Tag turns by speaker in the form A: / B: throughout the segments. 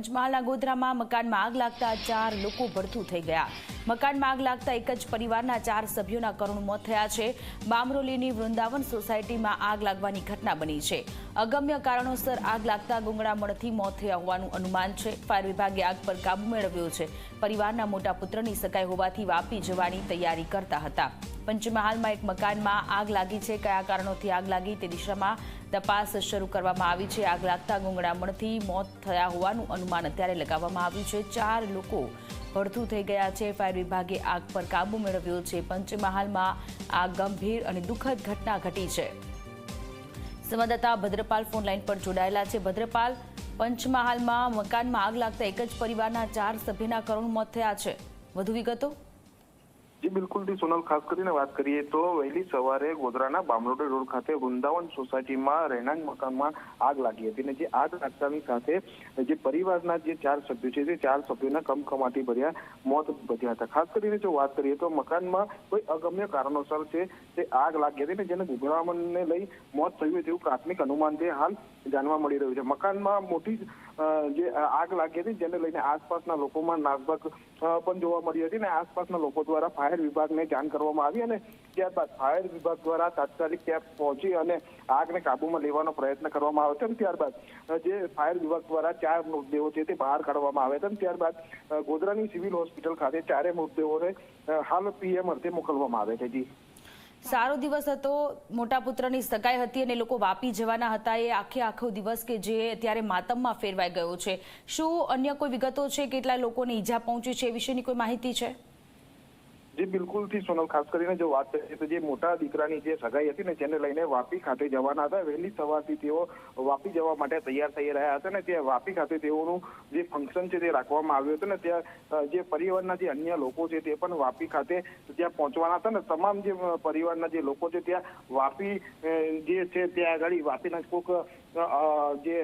A: પંચમહાલના ગોધરામાં મકાનમાં આગ લાગતા ચાર લોકો ભડથું થઈ ગયા. મકાનમાં આગ લાગતા એક જ પરિવારના ચાર સભ્યોના કરુણ મોત થયા છે. બામરોલીની વૃંદાવન સોસાયટીમાં આગ લાગવાની ઘટના બની છે. અગમ્ય કારણોસર આગ લાગતા ગુંગળામણથી મોત થયા હોવાનું અનુમાન છે. ફાયર વિભાગે આગ પર કાબુ મેળવ્યો છે. પરિવારના મોટા પુત્રની સગાઈ હોવાથી વાપી જવાની તૈયારી કરતા હતા. પંચમહાલમાં એક મકાનમાં આગ લાગી છે. કયા કારણોથી આગ લાગી તે દિશામાં તપાસ શરૂ કરવામાં આવી છે. આગ લાગતા ગુંગળામણથી મોત થયા હોવાનું અનુમાન અત્યારે લગાવવામાં આવ્યું છે. ચાર લોકો ભડથું થઈ ગયા છે. ફાયર વિભાગે આગ પર કાબુ મેળવ્યો છે. પંચમહાલમાં આ ગંભીર અને દુઃખદ ઘટના ઘટી છે. સંવાદદાતા ભદ્રપાલ ફોન લાઈન પર જોડાયેલા છે. ભદ્રપાલ, પંચમહાલમાં મકાનમાં આગ લાગતા એક જ પરિવારના ચાર સભ્યના કરુણ મોત થયા છે. વધુ વિગતો
B: જી, બિલકુલ જી, સોનલ, ખાસ કરીને વાત કરીએ તો વહેલી સવારે ગોધરાના બામરોડ રોડ ખાતે વૃંદાવન સોસાયટીમાં રહેણાંક મકાનમાં આગ લાગી હતી અને જે આગ લાગતાની સાથે જે પરિવારના જે ચાર સભ્યો છે તે ચાર સભ્યોના કમકમાટી ભર્યા, મોત નીપજ્યા હતા. ખાસ કરીને જો વાત કરીએ તો મકાનમાં કોઈ અગમ્ય કારણોસર છે, તે આગ લાગી હતી ને જેને ગુગળામણને લઈ મોત થયું તેવું પ્રાથમિક અનુમાન તે હાલ જાણવા મળી રહ્યું છે. મકાનમાં મોટી જે આગ લાગી હતી, જેને લઈને આસપાસના લોકોમાં નાસભાગ પણ જોવા મળી હતી અને આસપાસના લોકો દ્વારા ફાયર વિભાગને જાણ કરવામાં આવી અને ત્યારબાદ ફાયર વિભાગ દ્વારા તાત્કાલિક ત્યાં પહોંચી અને આગને કાબુમાં લેવાનો પ્રયત્ન કરવામાં આવ્યો હતો અને ત્યારબાદ જે ફાયર વિભાગ દ્વારા ચાર મૃતદેહો છે તે બહાર કાઢવામાં આવ્યા હતા અને ત્યારબાદ ગોધરાની સિવિલ હોસ્પિટલ ખાતે ચારે મૃતદેહોને હાલ પીએમ અર્થે મોકલવામાં આવે છે. જી.
A: સારો દિવસ હતો. મોટા પુત્રની સગાઈ હતી અને લોકો વાપી જવાના હતા. એ આખે આખો દિવસ કે જે અત્યારે માતમમાં ફેરવાઈ ગયો છે. શું અન્ય કોઈ વિગતો છે? કેટલા લોકોને ઈજા પહોંચી છે? એ વિશેની કોઈ માહિતી છે?
B: જી બિલકુલથી સોનલ ખાસ કરીને જો વાત કરીએ તો જે મોટા દીકરાની જે સગાઈ હતી ને જેને લઈને વાપી ખાતે જવાના હતા વહેલી સવારથી તેઓ વાપી જવા માટે તૈયાર થઈ રહ્યા હતા ને ત્યાં વાપી ખાતે તેઓનું જે ફંક્શન છે તે રાખવામાં આવ્યું હતું ને ત્યાં જે પરિવારના જે અન્ય લોકો છે તે પણ વાપી ખાતે ત્યાં પહોંચવાના હતા ને તમામ જે પરિવારના જે લોકો છે ત્યાં વાપી જે છે ત્યાં આગળ વાપીના અ, જે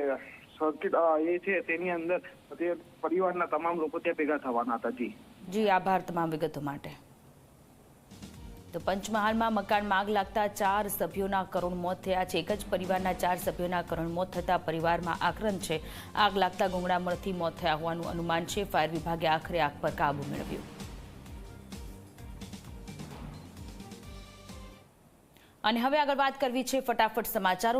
B: સર્કિટ એ છે તેની અંદર તે પરિવારના તમામ લોકો ત્યાં ભેગા થવાના હતા જી.
A: જી આભાર તમામ વિગતો માટે. તો પંચમહાલમાં મકાનમાં આગ લાગતા ચાર સભ્યોના કરુણ મોત થયા છે. એક જ પરિવારના ચાર સભ્યોના કરુણ મોત થતા પરિવારમાં આક્રમ છે. આગ લાગતા ગુંગળામણથી મોત થયા હોવાનું અનુમાન છે. ફાયર વિભાગે આખરે આગ પર કાબુ મેળવ્યો. અને હવે આગળ વાત કરવી છે ફટાફટ સમાચારો